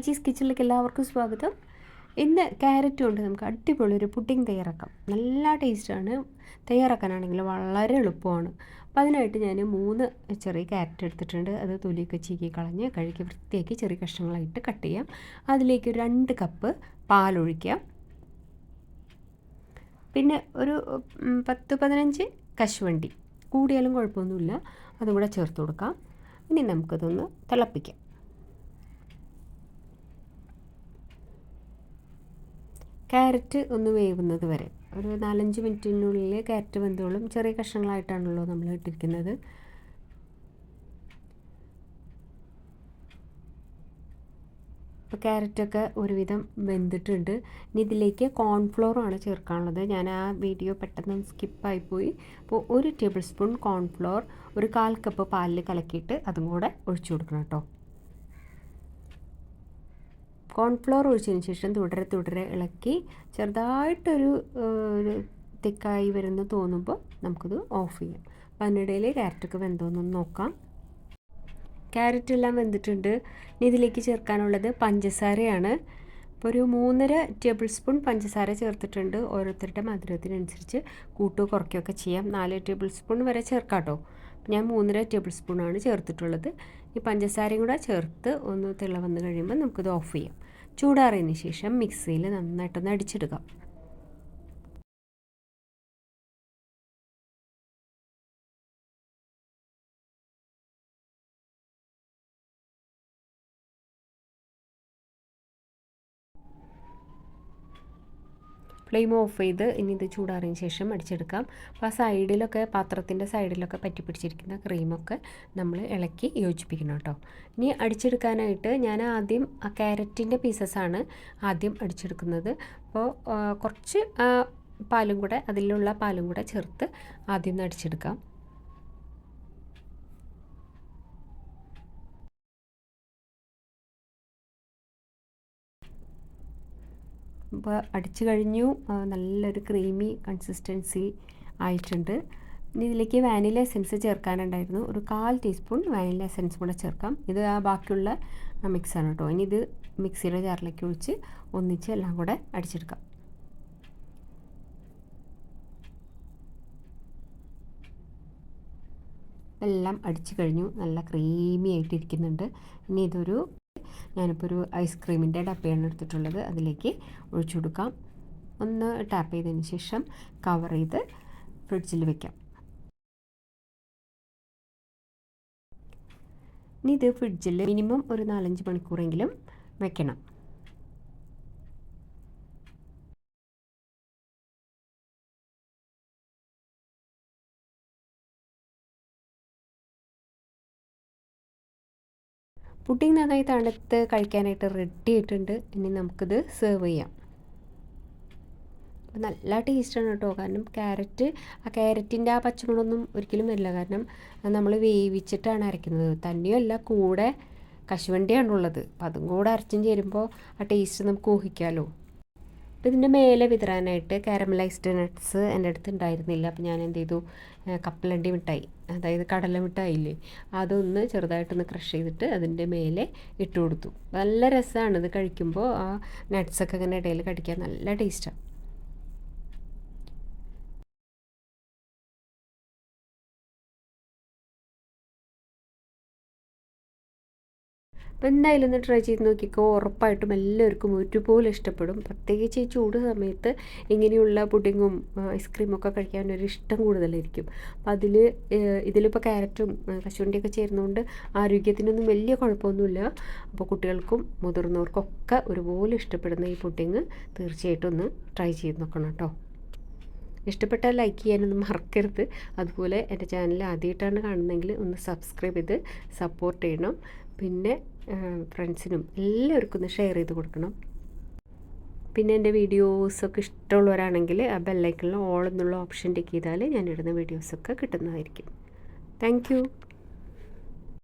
ഷാജീസ് കിച്ചണിലേക്ക് എല്ലാവർക്കും സ്വാഗതം. ഇന്ന് ക്യാരറ്റ് കൊണ്ട് നമുക്ക് അടിപൊളി ഒരു പുഡിംഗ് തയ്യാറാക്കാം. നല്ല ടേസ്റ്റാണ് തയ്യാറാക്കാനാണെങ്കിൽ വളരെ എളുപ്പമാണ്. അപ്പോൾ അതിനായിട്ട് ഞാൻ മൂന്ന് ചെറിയ ക്യാരറ്റ് എടുത്തിട്ടുണ്ട്. അത് തൊലിയൊക്കെ ചീക്കി കളഞ്ഞ് കഴുകി വൃത്തിയാക്കി ചെറിയ കഷ്ണങ്ങളായിട്ട് കട്ട് ചെയ്യാം. അതിലേക്ക് രണ്ട് കപ്പ് പാലൊഴിക്കാം പിന്നെ ഒരു പത്ത് പതിനഞ്ച് കശുവണ്ടി. കൂടിയാലും കുഴപ്പമൊന്നുമില്ല. അതും കൂടെ ചേർത്ത് കൊടുക്കാം. ഇനി നമുക്കതൊന്ന് തിളപ്പിക്കാം. ക്യാരറ്റ് ഒന്ന് വേവുന്നത് വരെ. ഒരു നാലഞ്ച് മിനിറ്റിനുള്ളിൽ ക്യാരറ്റ് വെന്തോളും. ചെറിയ കഷ്ണങ്ങളായിട്ടാണല്ലോ നമ്മൾ ഇട്ടിരിക്കുന്നത്. ഇപ്പോൾ ക്യാരറ്റൊക്കെ ഒരുവിധം വെന്തിട്ടുണ്ട്. ഇനി ഇതിലേക്ക് കോൺഫ്ലോറാണ് ചേർക്കാനുള്ളത്. ഞാൻ ആ വീഡിയോ പെട്ടെന്ന് സ്കിപ്പായിപ്പോയി അപ്പോൾ ഒരു ടേബിൾ സ്പൂൺ കോൺഫ്ലോർ ഒരു കാൽ കപ്പ് പാലിൽ കലക്കിയിട്ട് അതും കൂടെ ഒഴിച്ചു കൊടുക്കണം കേട്ടോ. കോൺഫ്ലോർ ഒഴിച്ചതിന് ശേഷം തുടരെ തുടരെ ഇളക്കി ചെറുതായിട്ടൊരു തിക്കായി വരുന്നു തോന്നുമ്പോൾ നമുക്കത് ഓഫ് ചെയ്യാം. അപ്പം അതിനിടയിൽ ക്യാരറ്റൊക്കെ വെന്തോന്നൊന്ന് നോക്കാം. ക്യാരറ്റ് എല്ലാം വെന്തിട്ടുണ്ട്. ഇനി ഇതിലേക്ക് ചേർക്കാനുള്ളത് പഞ്ചസാരയാണ്. ഇപ്പോൾ ഒരു മൂന്നര ടേബിൾ സ്പൂൺ പഞ്ചസാര ചേർത്തിട്ടുണ്ട്. ഓരോരുത്തരുടെ മധുരത്തിനനുസരിച്ച് കൂട്ടോ കുറയ്ക്കുകയൊക്കെ ചെയ്യാം. നാല് ടേബിൾ സ്പൂൺ വരെ ചേർക്കാം കേട്ടോ. ഞാൻ മൂന്നര ടേബിൾ സ്പൂണാണ് ചേർത്തിട്ടുള്ളത്. ഈ പഞ്ചസാരയും കൂടെ ചേർത്ത് ഒന്ന് തിള വന്ന് കഴിയുമ്പോൾ നമുക്കിത് ഓഫ് ചെയ്യാം. ചൂടാറിയതിന് ശേഷം മിക്സിയിൽ നന്നായിട്ടൊന്ന് അടിച്ചെടുക്കാം ഫ്ലെയിം ഓഫ് ചെയ്ത് ഇനി ഇത് ചൂടാറിയതിന് ശേഷം അടിച്ചെടുക്കാം. അപ്പോൾ ആ സൈഡിലൊക്കെ പാത്രത്തിന്റെ സൈഡിലൊക്കെ പറ്റി പിടിച്ചിരിക്കുന്ന ക്രീമൊക്കെ നമ്മൾ ഇളക്കി യോജിപ്പിക്കണം കേട്ടോ. ഇനി അടിച്ചെടുക്കാനായിട്ട് ഞാൻ ആദ്യം ആ ക്യാരറ്റിന്റെ പീസസാണ് ആദ്യം അടിച്ചെടുക്കുന്നത്. അപ്പോൾ കുറച്ച് പാലും കൂടെ അതിലുള്ള പാലും കൂടെ ചേർത്ത് ആദ്യം അടിച്ചെടുക്കാം. ഇപ്പോൾ അടിച്ചു കഴിഞ്ഞു. നല്ലൊരു ക്രീമി കൺസിസ്റ്റൻസി ആയിട്ടുണ്ട്. ഇനി ഇതിലേക്ക് വാനില എസെൻസ് ചേർക്കാനുണ്ടായിരുന്നു. ഒരു കാൽ ടീസ്പൂൺ വാനില എസെൻസ് കൂടെ ചേർക്കാം. ഇത് ആ ബാക്കിയുള്ള മിക്സാണ് കേട്ടോ. ഇനി ഇത് മിക്സിയുടെ ജാറിലേക്ക് ഒഴിച്ച് ഒന്നിച്ച് എല്ലാം കൂടെ അടിച്ചെടുക്കാം. എല്ലാം അടിച്ചു കഴിഞ്ഞു. നല്ല ക്രീമി ആയിട്ടിരിക്കുന്നുണ്ട്. ഇനി ഇതൊരു ഞാനിപ്പോൾ ഒരു ഐസ്ക്രീമിന്റെ ഡപ്പയാണ് എടുത്തിട്ടുള്ളത്. അതിലേക്ക് ഒഴിച്ചു കൊടുക്കാം. ഒന്ന് ടാപ്പ് ചെയ്തതിന് ശേഷം കവർ ചെയ്ത് ഫ്രിഡ്ജിൽ വെക്കാം. ഇനി ഇത് ഫ്രിഡ്ജിൽ മിനിമം ഒരു നാലഞ്ച് മണിക്കൂറെങ്കിലും വെക്കണം. പുഡിംഗ് നന്നായി തണുത്ത് കഴിക്കാനായിട്ട് റെഡി ആയിട്ടുണ്ട്. ഇനി നമുക്കിത് സെർവ് ചെയ്യാം. അപ്പോൾ നല്ല ടേസ്റ്റാണ് കേട്ടോ. കാരണം ക്യാരറ്റ് ആ ക്യാരറ്റിന്റെ ആ പച്ചമുളകൊന്നും ഒരിക്കലും വരില്ല. കാരണം നമ്മൾ വേവിച്ചിട്ടാണ് അരയ്ക്കുന്നത് തന്നെയല്ല കൂടെ കശുവണ്ടിയാണുള്ളത് അപ്പം അതും കൂടെ അരച്ചും ചേരുമ്പോൾ ആ ടേസ്റ്റ് നമുക്ക് ഊഹിക്കാമല്ലോ ഇതിന്റെ മേലെ വിതറാനായിട്ട് കാരമലൈസ്ഡ് നട്ട്സ് എന്റെ അടുത്ത് ഉണ്ടായിരുന്നില്ല. അപ്പോൾ ഞാൻ എന്ത് ചെയ്തു? കപ്പലണ്ടി മിഠായി അതായത് കടല മിഠായില്ലേ അതൊന്ന് ചെറുതായിട്ടൊന്ന് ക്രഷ് ചെയ്തിട്ട് അതിന്റെ മേലെ ഇട്ട് കൊടുത്തു. നല്ല രസമാണ് ഇത് കഴിക്കുമ്പോൾ. ആ നട്ട്സൊക്കെ ഇങ്ങനെ ഇടയിൽ കടിക്കാൻ നല്ല ടേസ്റ്റാണ് അപ്പോൾ എന്തായാലും ഒന്ന് ട്രൈ ചെയ്ത് നോക്കിക്കോ. ഉറപ്പായിട്ടും എല്ലാവർക്കും ഒരുപോലെ ഇഷ്ടപ്പെടും. പ്രത്യേകിച്ച് ഈ ചൂട് സമയത്ത് ഇങ്ങനെയുള്ള പുഡിങ്ങും ഐസ്ക്രീമും ഒക്കെ കഴിക്കാൻ ഒരു ഇഷ്ടം കൂടുതലായിരിക്കും. അപ്പോൾ അതിൽ ഇതിലിപ്പോൾ ക്യാരറ്റും കശുവണ്ടിയൊക്കെ ചേരുന്നതുകൊണ്ട് ആരോഗ്യത്തിനൊന്നും വലിയ കുഴപ്പമൊന്നുമില്ല. അപ്പോൾ കുട്ടികൾക്കും മുതിർന്നവർക്കൊക്കെ ഒരുപോലെ ഇഷ്ടപ്പെടുന്ന ഈ പുഡിങ് തീർച്ചയായിട്ടും ഒന്ന് ട്രൈ ചെയ്ത് നോക്കണം കേട്ടോ. ഇഷ്ടപ്പെട്ടാൽ ലൈക്ക് ചെയ്യാനൊന്നും മറക്കരുത്. അതുപോലെ എന്റെ ചാനൽ ആദ്യമായിട്ടാണ് കാണുന്നതെങ്കിൽ ഒന്ന് സബ്സ്ക്രൈബ് ചെയ്ത് സപ്പോർട്ട് ചെയ്യണം. പിന്നെ ഫ്രണ്ട്സിനും എല്ലാവർക്കും ഒന്ന് ഷെയർ ചെയ്ത് കൊടുക്കണം. പിന്നെ എന്റെ വീഡിയോസൊക്കെ ഇഷ്ടമുള്ളവരാണെങ്കിൽ ആ ബെല്ലൈക്കണിൽ ഓൾ എന്നുള്ള ഓപ്ഷൻ ടിക്ക് ചെയ്താൽ ഞാനിടുന്ന വീഡിയോസൊക്കെ കിട്ടുന്നതായിരിക്കും. താങ്ക്